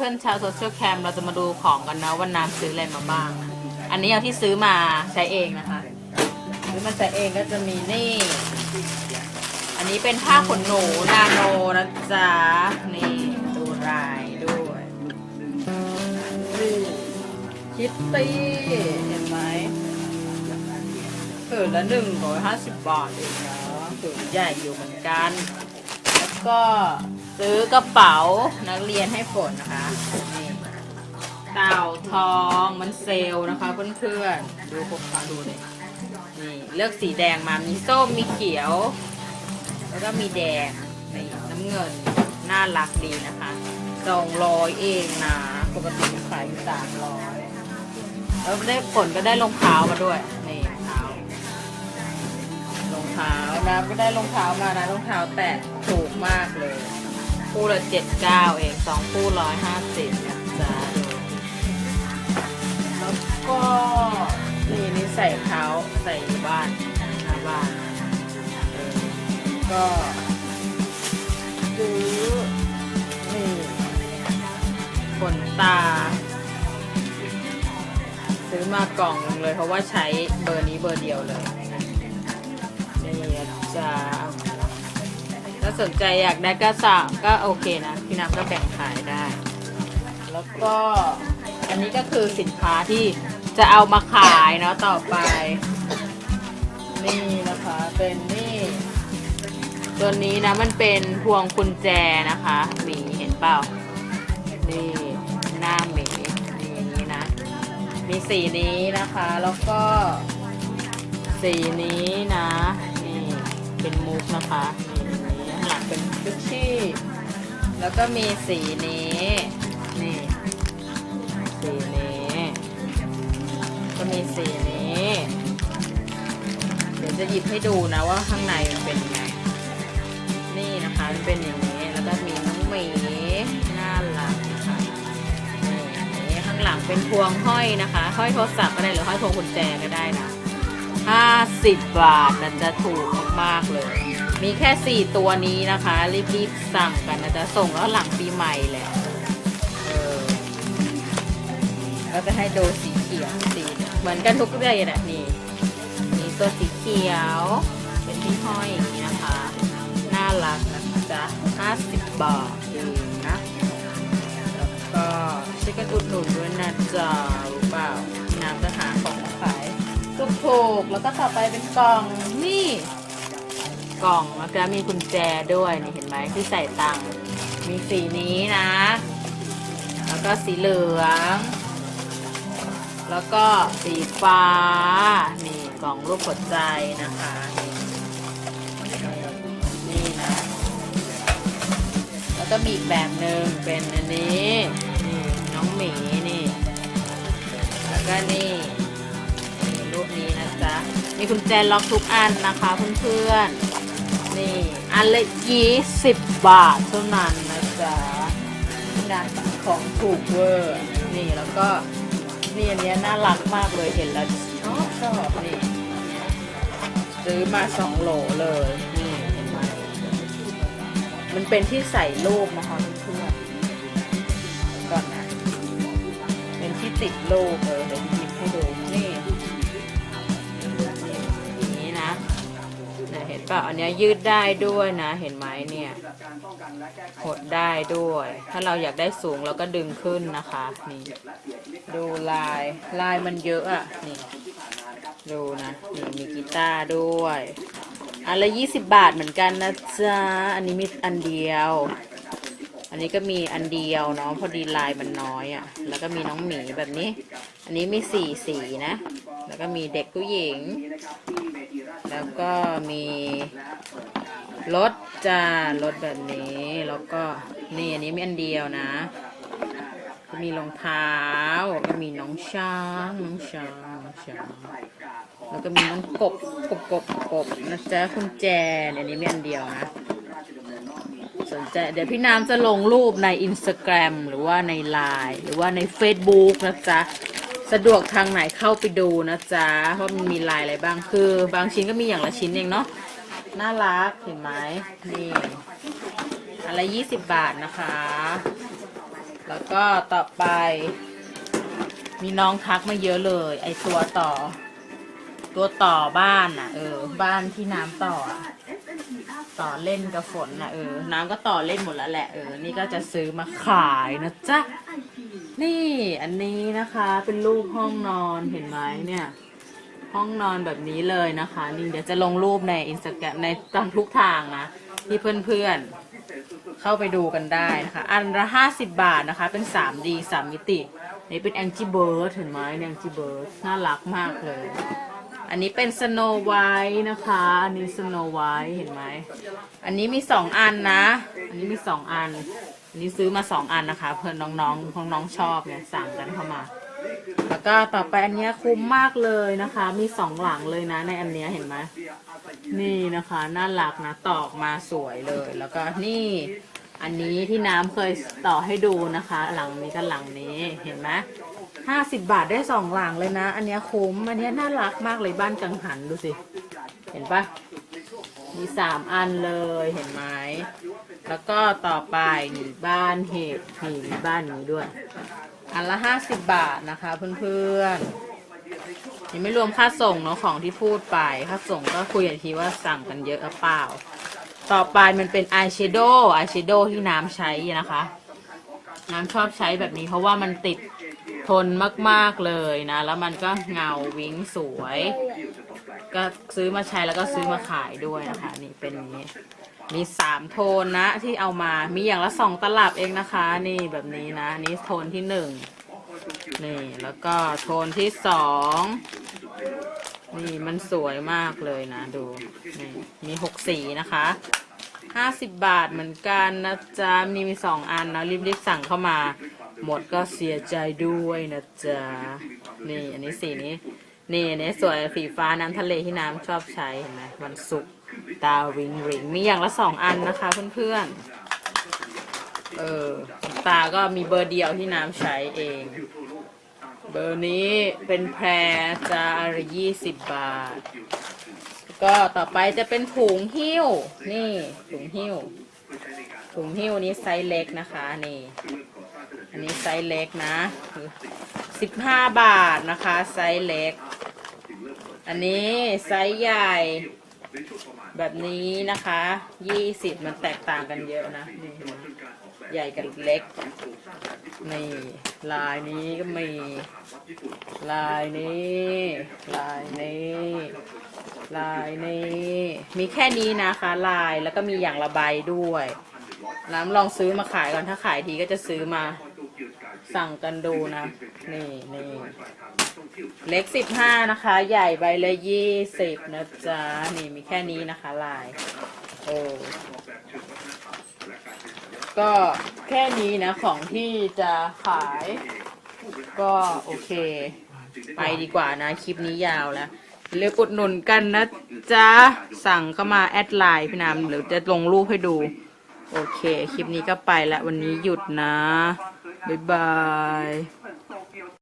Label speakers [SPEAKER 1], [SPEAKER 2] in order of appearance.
[SPEAKER 1] พื่อนๆชาวโซเชียลแคมเราจะมาดูของกันนะว่าน้ำซื้ออะไรมาบ้างอันนี้เอาที่ซื้อมาใช้เองนะคะซื้อมาใช้เองก็จะมีนี่ อันนี้เป็นผ้าขนหนูนาโนนะจ๊ะนี่ดูลายด้วยนี่คิตตี้เห็นไหมผืนละหนึ่งร้อยห้าสิบบาทเองนะผืนใหญ่อยู่เหมือนกัน แล้วก็ ซื้อกระเป๋านักเรียนให้ฝนนะคะนี่เต่าทองมันเซลล์นะคะเพื่อนๆดูพวกเขาดูเลยนี่เลือกสีแดงมามีส้มมีเขียว แล้วก็มีแดงนี่น้ำเงินน่ารักดีนะคะสองร้อยเองนะ ปกติขายอยู่สามร้อยแล้วได้ผลก็ได้รองเท้ามาด้วยนี่รองเท้ารองเท้านะก็ได้รองเท้ามานะรองเท้าแตะถูกมากเลย คู่ละเจ็ดเก้าเองสองคู่ร้อยห้าสิบนะจ๊ะแล้วก็นี่นี่ใส่เท้าใส่บ้านหน้าบ้านก็ซื้อนี่ขนตา ซื้อมากล่องนึงเลยเพราะว่าใช้เบอร์นี้เบอร์เดียวเลยนี่นะจะาสนใจอยากได้ก็สั่งก็โอเคนะ พี่น้ำก็แบ่งขายได้ แล้วก็อันนี้ก็คือสินค้าที่จะเอามาขายเนาะต่อไป นี่นะคะเป็นนี่ตัวนี้นะมันเป็นพวงกุญแจนะคะหมีเห็นเปล่า นี่หน้าหมีนี่นี้นะมีสีนี้นะคะ แล้วก็สีนี้นะ นี่เป็นมุกนะคะ หลังเป็นกุชชี่ แล้วก็มีสีนี้ นี่ สีนี้ ก็มีสีนี้ เดี๋ยวจะหยิบให้ดูนะว่าข้างในมันเป็นยังไง นี่นะคะมันเป็นอย่างนี้ แล้วก็มีน้องหมีน่ารักนะคะนี่ข้างหลังเป็นพวงห้อยนะคะ ห้อยโทรศัพท์ก็ได้หรือห้อยพวงกุญแจก็ได้นะ50 บาทนะจะถูกมากๆเลย มีแค่ 4 ตัวนี้นะคะ รีบๆสั่งกันนะจะส่งแล้วหลังปีใหม่แหละเออแล้วจะให้ดูสีเขียวสีเหมือนกันทุกเรื่องแหละนี่มีตัวสีเขียว เป็นที่ห้อยอย่างนี้นะคะ น่ารักนะจ๊ะ50 บาทเองนะแล้วก็ช่วยกันอุดหนุนด้วยนะจ๊ะรู้เปล่าน้ำจะหาของมาขายถูกๆแล้วก็ต่อไปเป็นกล่องนี่ กล่องแล้วก็มีกุญแจด้วยนี่เห็นไหมที่ใส่ตังค์มีสีนี้นะ แล้วก็สีเหลือง แล้วก็สีฟ้า นี่กล่องรูปหัวใจนะคะนี่นี่นะแล้วก็มีอีกแบบหนึ่งเป็นอันนี้นี่น้องหมีนี่ แล้วก็นี่นี่รูปนี้นะจ๊ะมีกุญแจล็อกทุกอันนะคะเพื่อนๆ นี่อันละยี่สิบบาทเท่านั้นนะจ๊ะนี่นะของถูกเวอร์ นี่แล้วก็นี่อันนี้น่ารักมากเลยเห็นแล้วชอบชอบนี่ซื้อมาสองโหลเลยนี่เห็นไหมมันเป็นที่ใส่รูปนะคะเพื่อนก่อนนะเป็นที่ติดรูปเลย ปล่าอันนี้ยยืดได้ด้วยนะ เห็นไหมเนี่ยหดได้ด้วย ถ้าเราอยากได้สูงเราก็ดึงขึ้นนะคะ นี่ ดูลายลายมันเยอะอะ นี่ ดูนะนี่มีกีตาร์ด้วยอันละยี่สิบบาทเหมือนกันนะจ๊ะ อันนี้มีอันเดียว อันนี้ก็มีอันเดียวเนาะพอดีลายมันน้อยอะ่ะ แล้วก็มีน้องหมีแบบนี้ อันนี้มีสี่สีนะ แล้วก็มีเด็กผู้หญิง แล้วก็มีรถจ้ารถแบบนี้ แล้วก็นี่อันนี้มีอันเดียวนะ มีรองเท้าก็มีน้องช้างน้องช้างน้องช้างแล้วก็มีน้องกบกบกบกบนะจ๊ะคุณแจเนี่ยอันนี้มีอันเดียวนะ สนใจ เดี๋ยวพี่น้ำจะลงรูปใน Instagram หรือว่าใน Line หรือว่าใน Facebook นะจ๊ะ สะดวกทางไหนเข้าไปดูนะจ๊ะว่ามันมีลายอะไรบ้างคือ บางชิ้นก็มีอย่างละชิ้นเองเนาะน่ารักเห็นไหมนี่อะไรยี่สิบบาทนะคะ แล้วก็ต่อไป มีน้องทักมาเยอะเลย ไอตัวต่อ ตัวต่อบ้านอะ เออ บ้านที่น้ำต่ออะ ต่อเล่นกับฝนนะเออ น้ำก็ต่อเล่นหมดแล้วแหละเออ นี่ก็จะซื้อมาขายนะจ๊ะ นี่อันนี้นะคะเป็นรูปห้องนอนเห็นไหมเนี่ย ห้องนอนแบบนี้เลยนะคะ นี่เดี๋ยวจะลงรูปในอินสตาแกรมในตามทุกทางนะที่เพื่อนๆ เข้าไปดูกันได้นะคะ อันละห้าสิบบาทนะคะ เป็น 3D 3 มิติ นี่เป็นแองจี้เบิร์ดเห็นไหมแองจี้เบิร์ดน่ารักมากเลย อันนี้เป็นสโนไวท์นะคะ อันนี้สโนไวท์เห็นไหม อันนี้มีสองอันนะ อันนี้มีสองอัน อันนี้ซื้อมาสองอันนะคะ เพื่อนน้องๆน้องชอบเนี่ยสั่งกันเข้ามา แล้วก็ต่อไปอันนี้คุ้มมากเลยนะคะ มีสองหลังเลยนะในอันนี้เห็นไหมนี่นะคะน่ารักนะตอกมาสวยเลย แล้วก็นี่อันนี้ที่น้ำเคยต่อให้ดูนะคะ หลังนี้กับหลังนี้เห็นไหม ห้าสิบบาทได้สองหลังเลยนะ อันเนี้ยคุ้มอันเนี้ยน่ารักมากเลยบ้านกังหันดูสิ เห็นปะมีสามอันเลยเห็นไหมแล้วก็ต่อไปนี่บ้านเห็ดนี่มีบ้านนี้ด้วย อันละห้าสิบบาทนะคะเพื่อนๆยังไม่รวมค่าส่งเนาะของที่พูดไปค่าส่งก็คุยกันทีว่าสั่งกันเยอะหรือเปล่า ต่อไปมันเป็นอายแชโดว์อายแชโดว์ที่น้ำใช้นะคะ น้ำชอบใช้แบบนี้เพราะว่ามันติด ทนมากๆเลยนะ แล้วมันก็เงาวิ้งสวย ก็ซื้อมาใช้แล้วก็ซื้อมาขายด้วยนะคะ นี่เป็นนี้มีสามโทนนะที่เอามามีอย่างละสองตลับเองนะคะ นี่แบบนี้นะนี่โทนที่หนึ่งนี่แล้วก็โทนที่สองนี่มันสวยมากเลยนะดูนี่มีหกสีนะคะ ห้าสิบบาทเหมือนกันนะจ๊ะ มีมีสองอันนะรีบๆสั่งเข้ามา หมดก็เสียใจด้วยนะจ๊ะ นี่อันนี้สีนี้ นี่อันนี้สวยสีฟ้าน้ำทะเลที่น้ำชอบใช้เห็นไหมวันศุกร์ตาวิงริงมีอย่างละสองอันนะคะเพื่อนๆ เออตาก็มีเบอร์เดียวที่น้ำใช้เอง เบอร์นี้เป็นแพรจาระยี่สิบบาท ก็ต่อไปจะเป็นถุงหิ้ว นี่ถุงหิ้ว ถุงหิ้วนี้ไซส์เล็กนะคะนี่ อันนี้ไซส์เล็กนะสิบห้าบาทนะคะไซส์เล็ก อันนี้ไซส์ใหญ่ แบบนี้นะคะยี่สิบมันแตกต่างกันเยอะนะนี่เห็น ใหญ่กับเล็ก นี่ ลายนี้ก็มี ลายนี้ ลายนี้ ลายนี้ มีแค่นี้นะคะ ลายแล้วก็มีอย่างละใบด้วย น้ำลองซื้อมาขายก่อนถ้าขายทีก็จะซื้อมาสั่งกันดูนะ นี่นี่เล็กสิบห้านะคะ ใหญ่ใบละยี่สิบนะจ๊ะ นี่มีแค่นี้นะคะ ลาย โอ้ ก็แค่นี้นะ ของที่จะขาย ก็โอเค ไปดีกว่านะ คลิปนี้ยาวแล้วเรียกอุดหนุนกันนะจ๊ะ สั่งเข้ามาแอดไลน์พี่น้ำหรือจะลงรูปให้ดู โอเค คลิปนี้ก็ไปละววันนี้หยุดนะ บ๊ายบาย